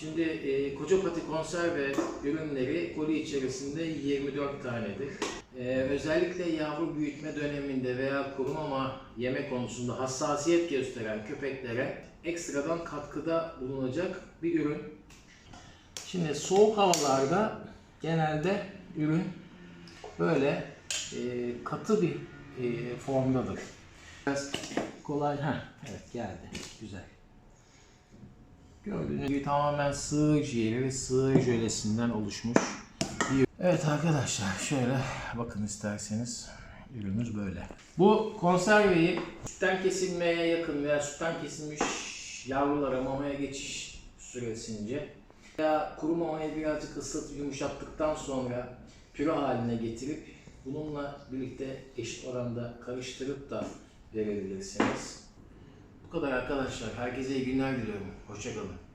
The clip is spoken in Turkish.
Şimdi e, Kocapati konserve ürünleri koli içerisinde 24 tanedir. E, özellikle yavru büyütme döneminde veya kuru mama yeme konusunda hassasiyet gösteren köpeklere ekstradan katkıda bulunacak bir ürün. Şimdi soğuk havalarda genelde ürün böyle e, katı bir e, formdadır. Biraz kolay, ha evet geldi, güzel. Gördüğünüz gibi tamamen sığır ciğeri ve sığır jölesinden oluşmuş. bir- Evet arkadaşlar şöyle bakın isterseniz ürünümüz böyle. Bu konserveyi sütten kesilmeye yakın veya sütten kesilmiş yavrulara mamaya geçiş süresince veya kuru mamayı birazcık ıslatıp yumuşattıktan sonra püre haline getirip bununla birlikte eşit oranda karıştırıp da verebilirsiniz. Bu kadar arkadaşlar. Herkese iyi günler diliyorum. Hoşçakalın.